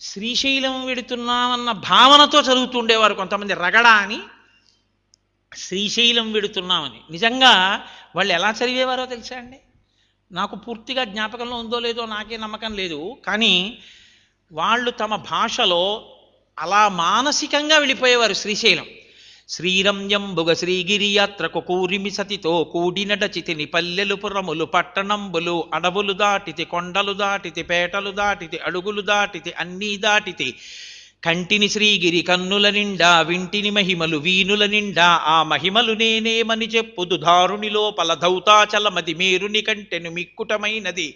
శ్రీశైలం వెడుతున్నామన్న భావనతో చదువుతుండేవారు కొంతమంది రగడ అని. శ్రీశైలం వెడుతున్నామని. నిజంగా వాళ్ళు ఎలా చదివేవారో తెలుసా అండి? నాకు పూర్తిగా జ్ఞాపకంలో ఉందో లేదో నాకే నమ్మకం లేదు. కానీ వాళ్ళు తమ భాషలో అలా మానసికంగా వెళ్ళిపోయేవారు శ్రీశైలం. శ్రీరంజంబుగ శ్రీగిరి యాత్రకు కూరిమి సతితో కూడినడచితిని పల్లెలు పురములు పట్టణంబులు అడవులు దాటితి కొండలు దాటితి పేటలు దాటితి అడుగులు దాటితి అన్నీ దాటితి. కంటిని శ్రీగిరి కన్నుల నిండా వింటిని మహిమలు వీనుల నిండా ఆ మహిమలు నేనేమని చెప్పుదు దారుని లోపల ధౌతాచలమది మేరుని కంటెను మిక్కుటమైనది.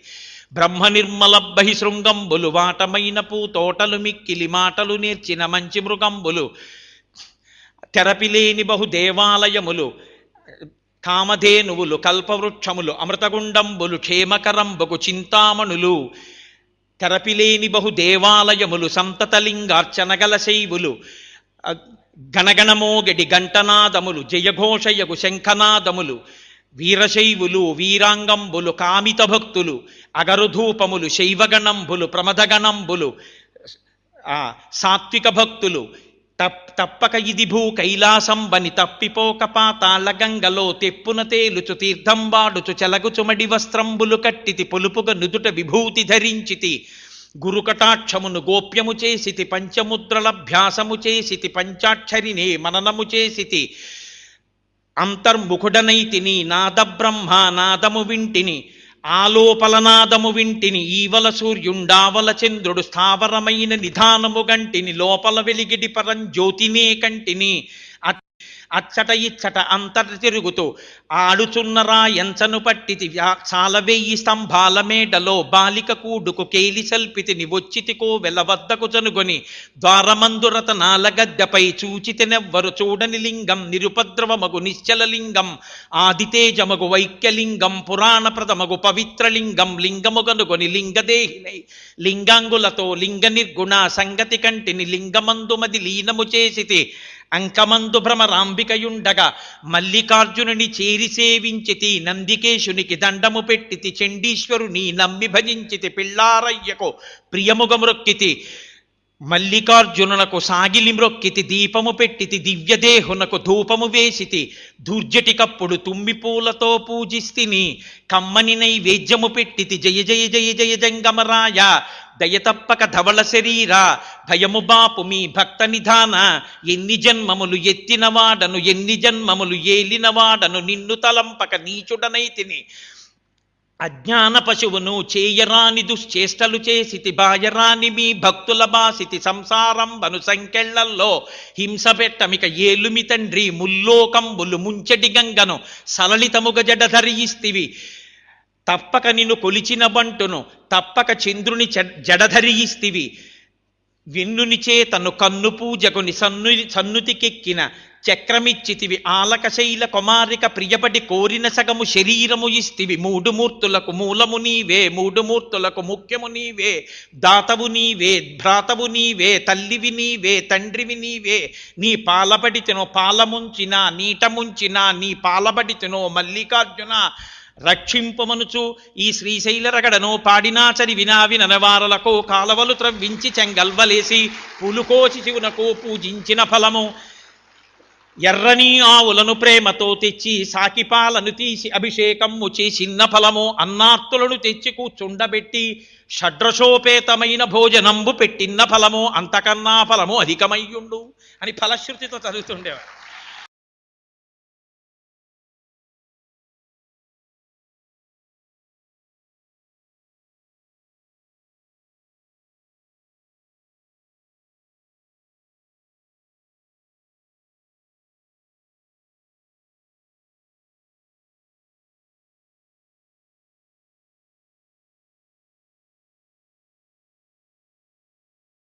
బ్రహ్మ నిర్మల బహిశృంగంబులు వాటమైన పూతోటలు మిక్కిలి మాటలు నేర్చిన మంచి మృగంబులు. తెరపిలేని బహు దేవాలయములు కామధేనువులు కల్పవృక్షములు అమృతగుండంబులు క్షేమకరంబకు చింతామణులు తెరపిలేని బహు దేవాలయములు సంతతలింగార్చనగల శైవులు గణగణమోగడి గంటనాదములు జయఘోషయగు శంఖనాదములు వీరశైవులు వీరాంగంబులు కామిత భక్తులు అగరుధూపములు శైవగణంబులు ప్రమదగణంబులు సాత్విక భక్తులు తప్ తప్పక ఇది భూ కైలాసం బని తప్పిపోక పాతాల గంగలో తెప్పున తేలుచు తీర్థం వాడుచు చెలగుచుమడి వస్త్రంబులు కట్టితి పొలుపుగా నుదుట విభూతి ధరించితి. గురుకటాక్షమును గోప్యము చేసితి పంచముద్రలభ్యాసము చేసితి పంచాక్షరినే మననము చేసితి. అంతర్ముఖుడనైతిని నాద బ్రహ్మ నాదము వింటిని. ఆలోపలనాదము వింటిని ఈవల సూర్యుండావల చంద్రుడు స్థావరమైన నిధానము గంటిని లోపల వెలిగిడి పరం జ్యోతినే కంటిని. అచ్చట ఇచ్చట అంతట తిరుగుతూ ఆడుచున్నరా ఎంచను పట్టితి వ్యాసాల వెయ్యి స్తంభాల మేడలో బాలిక కూడుకు కేలి సల్పితిని వచ్చితికో వెలవద్దకు చనుగొని ద్వారమందురత నాలగద్దెపై చూచితినెవ్వరు చూడని లింగం నిరుపద్రవమగు నిశ్చల లింగం ఆదితేజమగు వైక్యలింగం పురాణప్రదమగు పవిత్రలింగం లింగముగనుగొని లింగదేహినై లింగాంగులతో లింగ నిర్గుణ సంగతి కంటిని లింగమందుమది లీనము చేసితి అంకమందు భ్రమరాంబికయుండగా మల్లికార్జునుని చేరి సేవించితి నందికేశునికి దండము పెట్టితి చండీశ్వరుని నమ్మి భజించితి పిల్లారయ్యకు ప్రియముగ మ్రొక్కితి మల్లికార్జునునకు సాగిలి మ్రొక్కితి దీపము పెట్టితి దివ్యదేహునకు ధూపము వేసితి దుర్జటికప్పుడు తుమ్మి పూలతో పూజిస్తిని కమ్మని నైవేద్యము పెట్టితి జయ జయ జయ జయ జంగమరాయ దయతప్పక ధవళ శరీర భయము బాపు మీ భక్త నిధాన ఎన్ని జన్మములు ఎత్తినవాడను ఎన్ని జన్మములు ఏలినవాడను నిన్ను తలంపక నీచుడనైతిని అజ్ఞాన పశువును చేయరాని దుశ్చేష్టలు చేసితి బాయరాని మీ భక్తుల బాసితి సంసారం బను సంకెళ్ళల్లో హింస పెట్టమిక ఏలుమి తండ్రి ముల్లోకంబులు ముంచటి గంగను సలలితముగ జడధరియిస్తివి తప్పక నిన్ను కొలిచిన బంటును తప్పక చంద్రుని చె- జడధరియిస్తివి. వెన్నుని చేతను కన్ను పూజకుని సన్ను సన్నుతికెక్కిన చక్రమిచ్చితివి. ఆలకశైల కుమారిక ప్రియపటి కోరిన సగము శరీరము ఇస్తివి. మూడు మూర్తులకు మూలము నీవే మూడు మూర్తులకు ముఖ్యము నీవే. దాతవు నీవే భ్రాతవు నీవే తల్లివి నీవే తండ్రివి నీవే. నీ పాలబడితెనో పాలముంచిన నీటముంచిన నీ పాలబడితెనో మల్లికార్జున. రక్షింపమనుచు ఈ శ్రీశైల రగడను పాడినాచరి వినావి విననవారలకు కాలవలు త్రవ్వించి చెంగల్వలేసి పులుకోచి శివునకు పూజించిన ఫలము. ఎర్రని ఆవులను ప్రేమతో తెచ్చి సాకిపాలను తీసి అభిషేకము చేసిన్న ఫలము అన్నార్తులను తెచ్చి కూర్చుండబెట్టి షడ్రశోపేతమైన భోజనంబు పెట్టిన ఫలము అంతకన్నా ఫలము అధికమయ్యుండు అని ఫలశ్రుతితో చదువుతుండేవాడు